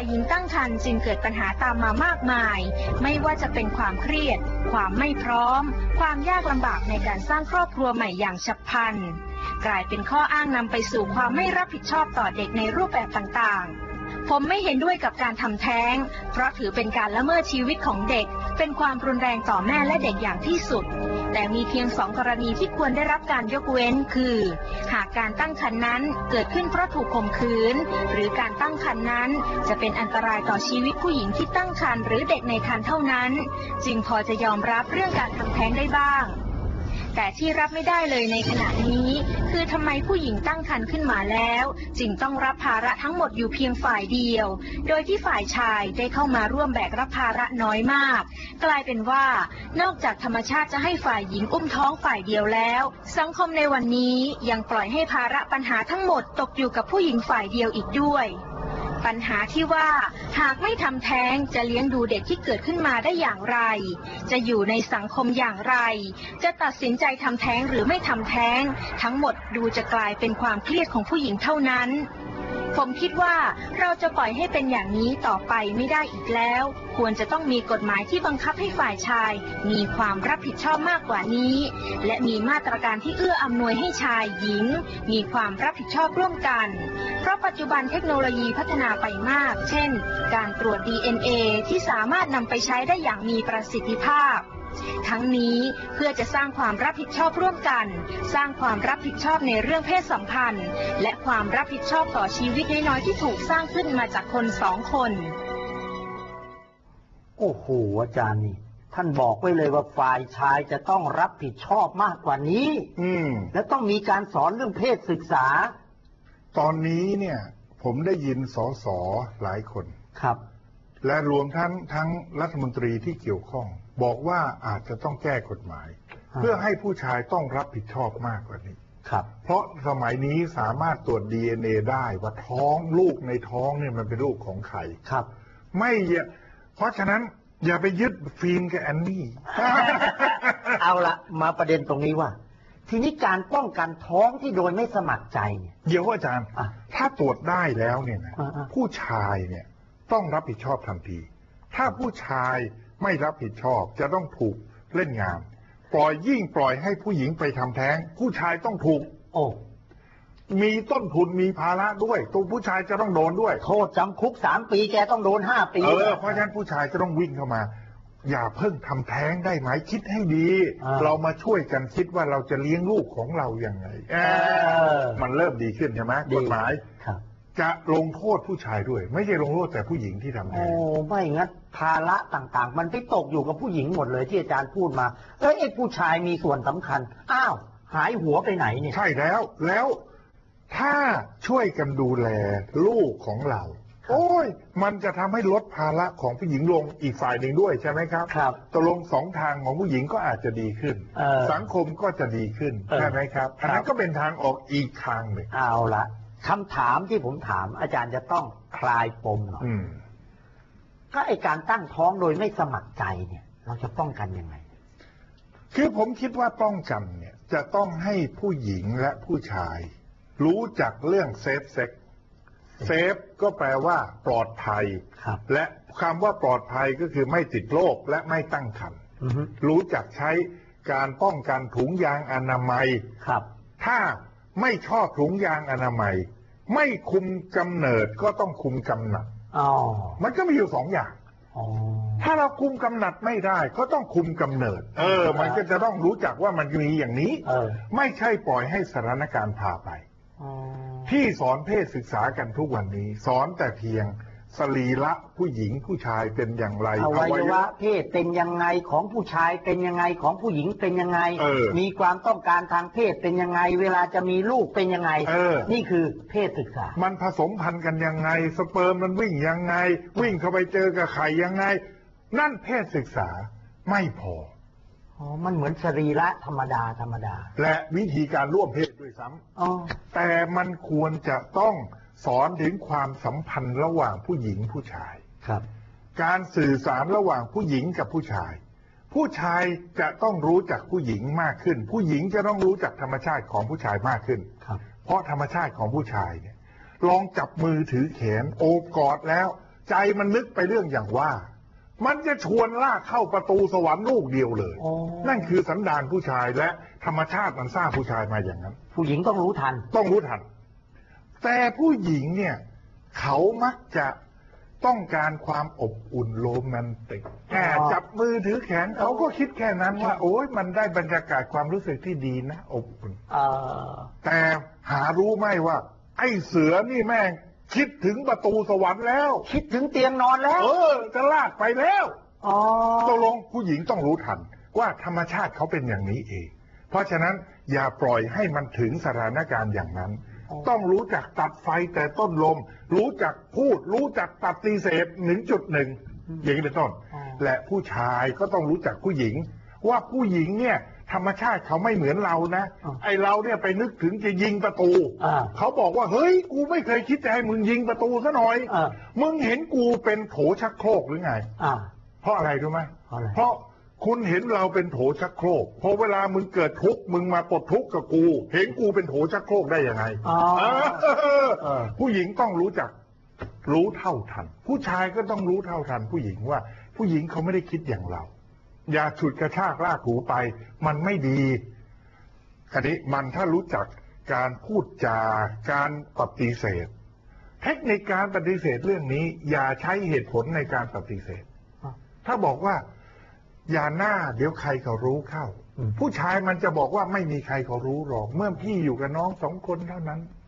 ายหญิงตั้งครรภ์จึงเกิดปัญหาตามมามากมาย ไม่ว่าจะเป็นความเครียด ความไม่พร้อม ความยากลำบากในการสร้างครอบครัวใหม่อย่างฉับพลัน กลายเป็นข้ออ้างนำไปสู่ความไม่รับผิดชอบต่อเด็กในรูปแบบต่างๆ ผมไม่เห็นด้วยกับการทำแท้ง เพราะถือเป็นการละเมิดชีวิตของเด็ก เป็นความรุนแรงต่อแม่และเด็กอย่างที่สุด แต่มีเพียงสองกรณีที่ควรได้รับการยกเว้นคือ หากการตั้งครรภ์นั้นเกิดขึ้นเพราะถูกข่มขืน หรือการตั้งครรภ์นั้น จะเป็นอันตรายต่อชีวิตผู้หญิงที่ตั้งครรภ์หรือเด็กในครรภ์เท่านั้น จึงพอจะยอมรับเรื่องการทำแท้งได้บ้าง ที่รับไม่ได้เลยในขณะนี้ คือทำไมผู้หญิงตั้งครรภ์ขึ้นมาแล้ว จึงต้องรับภาระทั้งหมดอยู่เพียงฝ่ายเดียว โดยที่ฝ่ายชายได้เข้ามาร่วมแบกรับภาระน้อยมาก กลายเป็นว่า นอกจากธรรมชาติจะให้ฝ่ายหญิงอุ้มท้องฝ่ายเดียวแล้ว สังคมในวันนี้ยังปล่อยให้ภาระปัญหาทั้งหมดตกอยู่กับผู้หญิงฝ่ายเดียวอีกด้วย ปัญหาที่ว่าหากไม่ทำแท้งจะเลี้ยงดูเด็กที่เกิดขึ้นมาได้อย่างไร จะอยู่ในสังคมอย่างไร จะตัดสินใจทำแท้งหรือไม่ทำแท้ง ทั้งหมดดูจะกลายเป็นความเครียดของผู้หญิงเท่านั้น ผมคิดว่าเราจะปล่อยให้เป็นอย่างนี้ต่อไปไม่ได้อีกแล้ว ควรจะต้องมีกฎหมายที่บังคับให้ฝ่ายชาย มีความรับผิดชอบมากกว่านี้ และมีมาตรการที่เอื้ออำนวยให้ชายหญิง มีความรับผิดชอบร่วมกัน เพราะปัจจุบันเทคโนโลยีพัฒนาไปมาก เช่น การตรวจ DNA ที่สามารถนำไปใช้ได้อย่างมีประสิทธิภาพ ทั้งนี้เพื่อจะสร้างความรับผิดชอบร่วมกัน สร้างความรับผิดชอบในเรื่องเพศสัมพันธ์ และความรับผิดชอบต่อชีวิตน้อยๆที่ถูกสร้างขึ้นมาจากคนสองคน โอ้โหอาจารย์นี่ท่านบอกไว้เลยว่าฝ่ายชายจะต้องรับผิดชอบมากกว่านี้ อืม และต้องมีการสอนเรื่องเพศศึกษา ตอนนี้เนี่ย ผมได้ยินสอสอหลายคนครับ และรวมทั้งทั้งรัฐมนตรีที่เกี่ยวข้อง บอกว่าอาจจะต้องแก้กฎหมายอ่าเพื่อให้ผู้ชายต้องรับผิดชอบมากกว่านี้ครับ เพราะสมัยนี้สามารถตรวจ DNA ได้ว่าท้องลูกในท้องเนี่ยมันเป็นลูกของใครครับ ไม่อย่าเพราะฉะนั้นอย่าไปยึดฟิล์มกับแอนนี่ เอาละมาประเด็นตรงนี้ว่า ทีนี้การป้องกันท้องที่โดยไม่สมัครใจเนี่ยเดี๋ยวอาจารย์อะถ้าตรวจได้แล้วเนี่ยนะอ่าๆผู้ชายเนี่ย ต้องรับผิดชอบทันที ถ้าผู้ชายไม่รับผิดชอบจะต้องถูกเล่นงาน ปล่อยยิ่งปล่อยให้ผู้หญิงไปทำแท้ง ผู้ชายต้องถูก โอ้มีต้นทุนมีภาระด้วย ตัวผู้ชายจะต้องโดนด้วย โทษจำคุกสามปีแกต้องโดนห้าปีเออเพราะฉะนั้นผู้ชายจะต้องวิ่งเข้ามา อย่าเพิ่งทำแท้งได้ไหมคิดให้ดีอ่าเรามาช่วยกันคิดว่าเราจะเลี้ยงลูกของเราอย่างไงเออเออมันเริ่มดีขึ้นใช่ไหมดีกฎหมายครับ จะลงโทษผู้ชายด้วย ไม่ใช่ลงโทษแต่ผู้หญิงที่ทำโอ้แท้งไม่งั้นภาระต่างๆ มันไปตกอยู่กับผู้หญิงหมดเลยที่อาจารย์พูดมาเอ้ยไอ้ผู้ชายมีส่วนสำคัญ อ้าว หายหัวไปไหนเนี่ย ใช่แล้ว แล้วถ้าช่วยกันดูแลลูกของเรา โอ้ย มันจะทำให้ลดภาระของผู้หญิงลงอีกฝ่ายหนึ่งด้วยใช่ไหมครับครับตกลงสองทางของผู้หญิงก็อาจจะดีขึ้น เออสังคมก็จะดีขึ้นเออใช่ไหมครับครับอันนั้นก็เป็นทางออกอีกทางหนึ่ง เอาละ คำถามที่ผมถามอาจารย์จะต้องคลายปมหน่อยอืมก็ไอการตั้งท้องโดยไม่สมัครใจเนี่ย เราจะป้องกันยังไง คือผมคิดว่าป้องกันเนี่ย จะต้องให้ผู้หญิงและผู้ชาย รู้จักเรื่องเซฟเซ็กเซฟก็แปลว่าปลอดภัยครับและคำว่าปลอดภัยก็คือไม่ติดโรคและไม่ตั้งครรภ์อือฮึรู้จักใช้การป้องกันถุงยางอนามัยครับ ถ้า ไม่ชอบถุงยางอนามัย ไม่คุมกำเนิดก็ต้องคุมกำหนัดอ๋อมันก็มีอยู่สองอย่างอ๋อถ้าเราคุมกำหนัดไม่ได้ ก็ต้องคุมกำเนิด เออ มันก็จะต้องรู้จักว่ามันมีอย่างนี้เออไม่ใช่ปล่อยให้สถานการณ์พาไปอ๋อที่สอนเพศศึกษากันทุกวันนี้ สอนแต่เพียง สรีระผู้หญิงผู้ชายเป็นอย่างไรอวัยวะเพศเป็นยังไงของผู้ชายเป็นยังไงของผู้หญิงเป็นยังไงเออมีความต้องการทางเพศเป็นยังไง เวลาจะมีลูกเป็นยังไงเออนี่คือเพศศึกษา มันผสมพันธุ์กันยังไง สเปิร์มมันวิ่งยังไง วิ่งเข้าไปเจอกับไข่ยังไง นั่นเพศศึกษาไม่พออ๋อมันเหมือนสรีระธรรมดาธรรมดา และวิธีการร่วมเพศด้วยซ้ำอ๋อแต่มันควรจะต้อง สอนถึงความสัมพันธ์ระหว่างผู้หญิงผู้ชายครับ การสื่อสารระหว่างผู้หญิงกับผู้ชาย ผู้ชายจะต้องรู้จักผู้หญิงมากขึ้น ผู้หญิงจะต้องรู้จักธรรมชาติของผู้ชายมากขึ้นครับ เพราะธรรมชาติของผู้ชายเนี่ย ลองจับมือถือแขนโอบกอดแล้ว ใจมันนึกไปเรื่องอย่างว่า มันจะชวนลากเข้าประตูสวรรค์ลูกเดียวเลยโอ้นั่นคือสันดานผู้ชายและธรรมชาติมันสร้างผู้ชายมาอย่างนั้น ผู้หญิงต้องรู้ทัน ต้องรู้ทัน แต่ผู้หญิงเนี่ย เขามักจะต้องการความอบอุ่นโรแมนติกแค่จับมือถือแขนเขาก็คิดแค่นั้นว่า โอ้ยมันได้บรรยากาศความรู้สึกที่ดีนะ อบอุ่นเอ่อแต่หารู้ไหมว่า ไอ้เสือนี่แม่งคิดถึงประตูสวรรค์แล้ว คิดถึงเตียงนอนแล้ว เออจะลากไปแล้วอ๋อตกลงผู้หญิงต้องรู้ทัน ว่าธรรมชาติเขาเป็นอย่างนี้เอง เพราะฉะนั้นอย่าปล่อยให้มันถึงสถานการณ์อย่างนั้นอ๋อ ต้องรู้จักตัดไฟแต่ต้นลม รู้จักพูด รู้จักปฏิเสธหนึ่งจุดหนึ่งอย่างนี้เป็นต้น และผู้ชายก็ต้องรู้จักผู้หญิง ว่าผู้หญิงเนี่ยธรรมชาติเขาไม่เหมือนเรานะ ไอเราเนี่ยไปนึกถึงจะยิงประตูอ่าเขาบอกว่าเฮ้ย กูไม่เคยคิดจะให้มึงยิงประตูซะหน่อยอ่ามึงเห็นกูเป็นโถชักโครกหรือไงอ่าเพราะอะไรรู้ไหมเพราะ อะไรเพราะคุณเห็นเราเป็นโถชักโครกพอเวลามึงเกิดทุกข์มึงมาปลดทุกข์กับกู เห็นกูเป็นโถชักโครกได้ยังไงอ๋อเออเออผู้หญิงต้องรู้จักรู้เท่าทัน ผู้ชายก็ต้องรู้เท่าทัน ผู้หญิงว่า ผู้หญิงเขาไม่ได้คิดอย่างเรา อย่าฉุดกระชากลากถูไป มันไม่ดีคราวนี้มันถ้ารู้จักการพูดจาการปฏิเสธ เทคนิคการปฏิเสธเรื่องนี้ อย่าใช้เหตุผลในการปฏิเสธอะถ้าบอกว่า อย่าหน้าเดี๋ยวใครเขารู้เข้าอืมผู้ชายมันจะบอกว่าไม่มีใครเขารู้หรอก เมื่อพี่อยู่กับน้องสองคนเท่านั้น